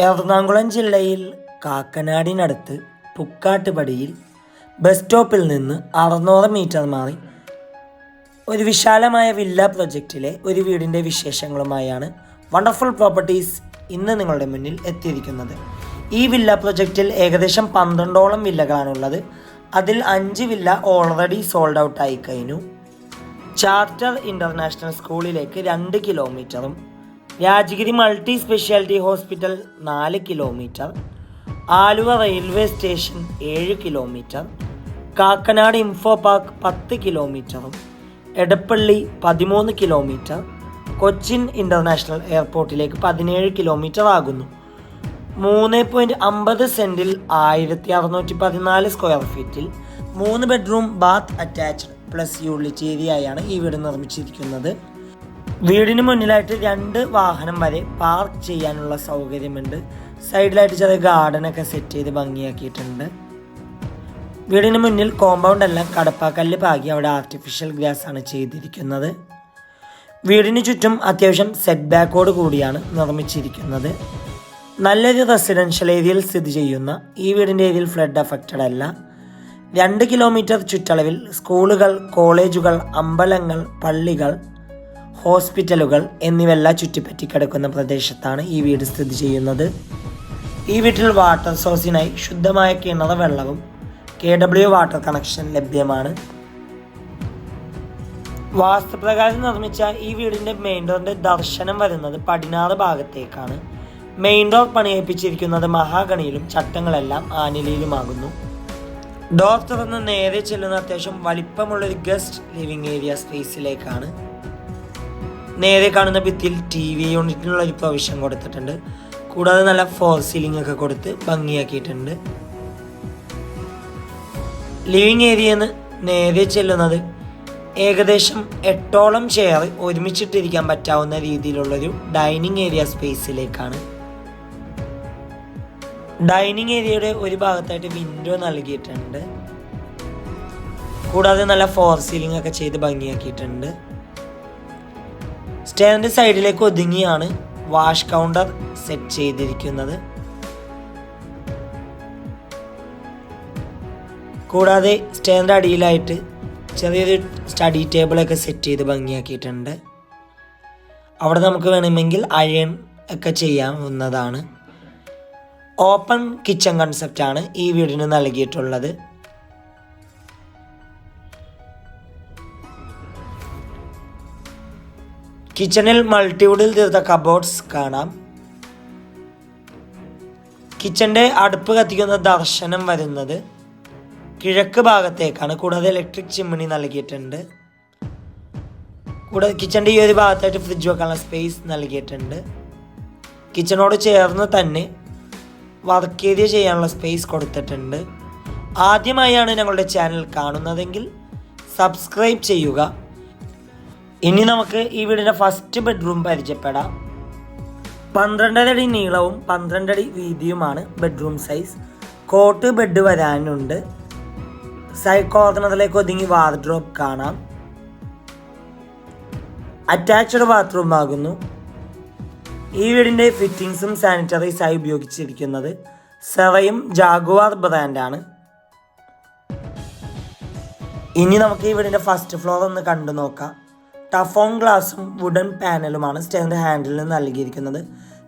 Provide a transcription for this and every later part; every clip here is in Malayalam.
എറണാകുളം ജില്ലയിൽ കാക്കനാടിനടുത്ത് പുക്കാട്ടുപടിയിൽ ബസ് സ്റ്റോപ്പിൽ നിന്ന് അറുന്നൂറ് മീറ്റർ മാറി ഒരു വിശാലമായ വില്ല പ്രൊജക്റ്റിലെ ഒരു വീടിന്റെ വിശേഷങ്ങളുമായാണ് വണ്ടർഫുൾ പ്രോപ്പർട്ടീസ് ഇന്ന് നിങ്ങളുടെ മുന്നിൽ എത്തിയിരിക്കുന്നത്. ഈ വില്ല പ്രൊജക്റ്റിൽ ഏകദേശം പന്ത്രണ്ടോളം വില്ലകളാണുള്ളത് അതിൽ അഞ്ച് വില്ല ഓൾറെഡി സോൾഡ് ഔട്ട് ആയി കഴിഞ്ഞു. ചാർട്ടർ ഇന്റർനാഷണൽ സ്കൂളിലേക്ക് രണ്ട് കിലോമീറ്ററും രാജഗിരി മൾട്ടി സ്പെഷ്യാലിറ്റി ഹോസ്പിറ്റൽ നാല് കിലോമീറ്റർ. ആലുവ റെയിൽവേ സ്റ്റേഷൻ ഏഴ് കിലോമീറ്റർ. കാക്കനാട് ഇൻഫോ പാർക്ക് പത്ത് കിലോമീറ്ററും. എടപ്പള്ളി പതിമൂന്ന് കിലോമീറ്റർ. കൊച്ചിൻ ഇന്റർനാഷണൽ എയർപോർട്ടിലേക്ക് പതിനേഴ് കിലോമീറ്റർ ആകുന്നു. മൂന്ന് പോയിന്റ് അമ്പത് സെന്റിൽ ആയിരത്തി അറുന്നൂറ്റി പതിനാല് സ്ക്വയർ ഫീറ്റിൽ മൂന്ന് bedroom bath attached plus utility ഏരിയയാണ് ഈ വീട് നിർമ്മിച്ചിരിക്കുന്നത്. വീടിന് മുന്നിലായിട്ട് രണ്ട് വാഹനം വരെ പാർക്ക് ചെയ്യാനുള്ള സൗകര്യമുണ്ട്. സൈഡിലായിട്ട് ചെറിയ ഗാർഡനൊക്കെ സെറ്റ് ചെയ്ത് ഭംഗിയാക്കിയിട്ടുണ്ട്. വീടിന് മുന്നിൽ കോമ്പൗണ്ട് എല്ലാം കടപ്പാക്കല്ല് പാകി അവിടെ ആർട്ടിഫിഷ്യൽ ഗ്രാസ് ആണ് ചെയ്തിരിക്കുന്നത്. വീടിന് ചുറ്റും അത്യാവശ്യം സെറ്റ് ബാക്കോട് കൂടിയാണ് നിർമ്മിച്ചിരിക്കുന്നത്. നല്ലൊരു റെസിഡൻഷ്യൽ ഏരിയയിൽ സ്ഥിതി ചെയ്യുന്ന ഈ വീടിന്റെ ഏരിയയിൽ ഫ്ലഡ് അഫക്റ്റഡ് അല്ല. രണ്ട് കിലോമീറ്റർ ചുറ്റളവിൽ സ്കൂളുകൾ കോളേജുകൾ അമ്പലങ്ങൾ പള്ളികൾ ഹോസ്പിറ്റലുകൾ എന്നിവയെല്ലാം ചുറ്റിപ്പറ്റി കിടക്കുന്ന പ്രദേശത്താണ് ഈ വീട് സ്ഥിതി ചെയ്യുന്നത്. ഈ വീട്ടിൽ വാട്ടർ സോഴ്സിനായി ശുദ്ധമായ കിണർ വെള്ളവും കെ ഡബ്ല്യു വാട്ടർ കണക്ഷൻ ലഭ്യമാണ്. വാസ്തുപ്രകാരം നിർമ്മിച്ച ഈ വീടിന്റെ മെയിൻ ഡോറിന്റെ ദർശനം വരുന്നത് പടിഞ്ഞാറ് ഭാഗത്തേക്കാണ്. മെയിൻ ഡോർ പണിയേപ്പിച്ചിരിക്കുന്നത് മഹാഗണിയിലും ചട്ടങ്ങളെല്ലാം ആനിലയിലുമാകുന്നു. ഡോർ തുറന്ന് നേരെ ചെല്ലുന്ന അത്യാവശ്യം വലിപ്പമുള്ളൊരു ഗസ്റ്റ് ലിവിംഗ് ഏരിയ സ്പേസിലേക്കാണ്. നേരെ കാണുന്ന ഭിത്തിയിൽ ടി വി യൂണിറ്റിനുള്ള ഒരു പ്രൊവിഷൻ കൊടുത്തിട്ടുണ്ട്. കൂടാതെ നല്ല ഫോർ സീലിംഗ് ഒക്കെ കൊടുത്ത് ഭംഗിയാക്കിയിട്ടുണ്ട്. ലിവിംഗ് ഏരിയന്ന് നേരെ ചെല്ലുന്നത് ഏകദേശം എട്ടോളം ചെയർ ഒരുമിച്ചിട്ടിരിക്കാൻ പറ്റാവുന്ന രീതിയിലുള്ളൊരു ഡൈനിങ് ഏരിയ സ്പേസിലേക്കാണ് ഡൈനിങ് ഏരിയയുടെ ഒരു ഭാഗത്തായിട്ട് വിൻഡോ നൽകിയിട്ടുണ്ട്. കൂടാതെ നല്ല ഫോർ സീലിംഗ് ഒക്കെ ചെയ്ത് ഭംഗിയാക്കിയിട്ടുണ്ട്. സ്റ്റേറിന്റെ സൈഡിലേക്ക് ഒതുങ്ങിയാണ് വാഷ് കൗണ്ടർ സെറ്റ് ചെയ്തിരിക്കുന്നത്. കൂടാതെ സ്റ്റാൻഡ് അടിയിലായിട്ട് ചെറിയൊരു സ്റ്റഡി ടേബിളൊക്കെ സെറ്റ് ചെയ്ത് ഭംഗിയാക്കിയിട്ടുണ്ട്. അവിടെ നമുക്ക് വേണമെങ്കിൽ അയൺ ഒക്കെ ചെയ്യാവുന്നതാണ്. ഓപ്പൺ കിച്ചൺ കൺസെപ്റ്റാണ് ഈ വീടിന് നൽകിയിട്ടുള്ളത്. കിച്ചണിൽ മൾട്ടിവുഡിൽ തീർത്ത കബോർഡ്സ് കാണാം. കിച്ചന്റെ അടുപ്പ് കത്തിക്കുന്ന ദർശനം വരുന്നത് കിഴക്ക് ഭാഗത്തേക്കാണ്. കൂടാതെ ഇലക്ട്രിക് ചിമ്മിണി നൽകിയിട്ടുണ്ട്. കൂടാതെ കിച്ചന്റെ ഈ ഒരു ഭാഗത്തായിട്ട് ഫ്രിഡ്ജ് വെക്കാനുള്ള സ്പേസ് നൽകിയിട്ടുണ്ട്. കിച്ചണോട് ചേർന്ന് തന്നെ വർക്ക് ഏരിയ ചെയ്യാനുള്ള സ്പേസ് കൊടുത്തിട്ടുണ്ട്. ആദ്യമായാണ് ഞങ്ങളുടെ ചാനൽ കാണുന്നതെങ്കിൽ സബ്സ്ക്രൈബ് ചെയ്യുക. ഇനി നമുക്ക് ഈ വീടിന്റെ ഫസ്റ്റ് ബെഡ്റൂം പരിചയപ്പെടാം. പന്ത്രണ്ടര അടി നീളവും പന്ത്രണ്ടടി വീതിയുമാണ് ബെഡ്റൂം സൈസ് കോട്ട് ബെഡ് വരാനുണ്ട്. സൈഡ് കോർണറിലേക്ക് ഒതുങ്ങി വാർഡ്രോബ് കാണാം. അറ്റാച്ച്ഡ് ബാത്റൂം ആകുന്നു. ഈ വീടിന്റെ ഫിറ്റിംഗ്സും സാനിറ്ററീസായി ഉപയോഗിച്ചിരിക്കുന്നത് സെറയും ജാഗുവാർ ബ്രാൻഡാണ് ഇനി നമുക്ക് ഈ വീടിന്റെ ഫസ്റ്റ് ഫ്ലോർ ഒന്ന് കണ്ടു നോക്കാം ടഫോൺ ഗ്ലാസും വുഡൻ പാനലുമാണ് സ്റ്റെയറിന്റെ ഹാൻഡിൽ നൽകിയിരിക്കുന്നത്.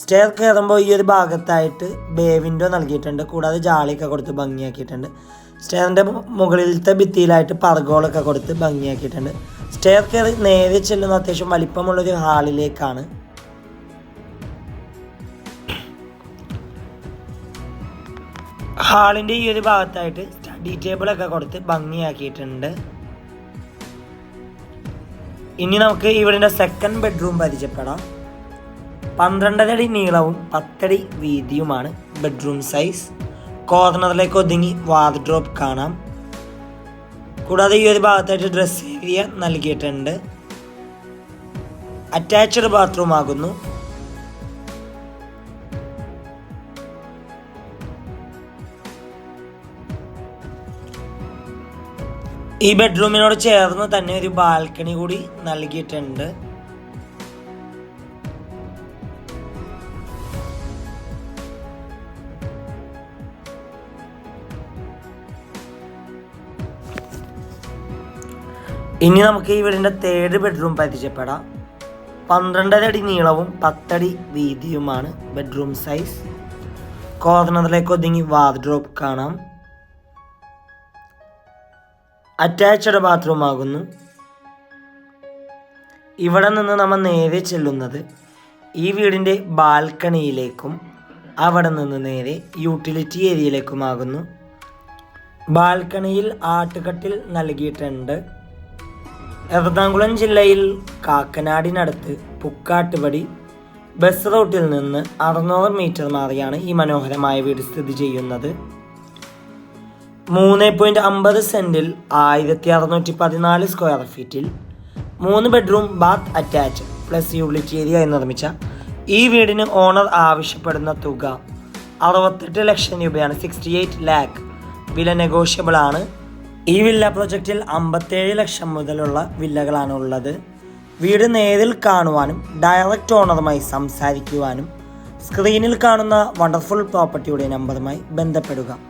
സ്റ്റെയർ കയറുമ്പോൾ ഈ ഒരു ഭാഗത്തായിട്ട് ബേ വിൻഡോ നൽകിയിട്ടുണ്ട്. കൂടാതെ ജാളിയൊക്കെ കൊടുത്ത് ഭംഗിയാക്കിയിട്ടുണ്ട്. സ്റ്റെയറിന്റെ മുകളിലത്തെ ഭിത്തിയിലായിട്ട് പർഗോളൊക്കെ കൊടുത്ത് ഭംഗിയാക്കിയിട്ടുണ്ട്. സ്റ്റെയർ കയറി നേരെ ചെല്ലുന്ന അത്യാവശ്യം വലിപ്പമുള്ളൊരു ഹാളിലേക്കാണ്. ഹാളിന്റെ ഈ ഒരു ഭാഗത്തായിട്ട് സ്റ്റഡി ടേബിളൊക്കെ കൊടുത്ത് ഭംഗിയാക്കിയിട്ടുണ്ട്. ഇനി നമുക്ക് ഇവിടെ സെക്കൻഡ് ബെഡ്റൂം പരിചയപ്പെടാം. പന്ത്രണ്ടര അടി നീളവും പത്തടി വീതിയുമാണ് ബെഡ്റൂം സൈസ് കോർണറിലേക്ക് ഒതുങ്ങി വാർഡ്രോപ്പ് കാണാം. കൂടാതെ ഈ ഒരു ഭാഗത്തായിട്ട് ഡ്രസ് ഏരിയ നൽകിയിട്ടുണ്ട്. അറ്റാച്ച്ഡ് ബാത്റൂം ആകുന്നു. ഈ ബെഡ്റൂമിനോട് ചേർന്ന് തന്നെ ഒരു ബാൽക്കണി കൂടി നൽകിയിട്ടുണ്ട്. ഇനി നമുക്ക് ഈ വീടിന്റെ തേർഡ് ബെഡ്റൂം പരിചയപ്പെടാം. പന്ത്രണ്ടര അടി നീളവും പത്തടി വീതിയുമാണ് ബെഡ്റൂം സൈസ് കോർണറിലേക്ക് ഒതുങ്ങി വാർഡ്രോബ് കാണാം. അറ്റാച്ച്ഡ് ബാത്റൂം ആകുന്നു. ഇവിടെ നിന്ന് നമ്മൾ നേരെ ചെല്ലുന്നത് ഈ വീടിന്റെ ബാൽക്കണിയിലേക്കും അവിടെ നിന്ന് നേരെ യൂട്ടിലിറ്റി ഏരിയയിലേക്കുമാകുന്നു ബാൽക്കണിയിൽ ആട്ടുകട്ടിൽ നൽകിയിട്ടുണ്ട്. എറണാകുളം ജില്ലയിൽ കാക്കനാടിനടുത്ത് പുക്കാട്ടുപടി ബസ് റൂട്ടിൽ നിന്ന് അറുന്നൂറ് മീറ്റർ മാറിയാണ് ഈ മനോഹരമായ വീട് സ്ഥിതി ചെയ്യുന്നത്. മൂന്ന് പോയിന്റ് അമ്പത് സെന്റിൽ ആയിരത്തി അറുന്നൂറ്റി പതിനാല് സ്ക്വയർ ഫീറ്റിൽ മൂന്ന് bedroom bath attach plus unit area നിർമ്മിച്ച ഈ വീടിന് ഓണർ ആവശ്യപ്പെടുന്ന തുക അറുപത്തെട്ട് ലക്ഷം രൂപയാണ്. സിക്സ്റ്റി എയ്റ്റ് ലാക്ക് വില നെഗോഷ്യബിൾ ആണ്. ഈ വില്ല പ്രൊജക്റ്റിൽ അമ്പത്തേഴ് ലക്ഷം മുതലുള്ള വില്ലകളാണ് ഉള്ളത്. വീട് നേരിൽ കാണുവാനും ഡയറക്റ്റ് ഓണറുമായി സംസാരിക്കുവാനും സ്ക്രീനിൽ കാണുന്ന വണ്ടർഫുൾ പ്രോപ്പർട്ടിയുടെ നമ്പറുമായി ബന്ധപ്പെടുക.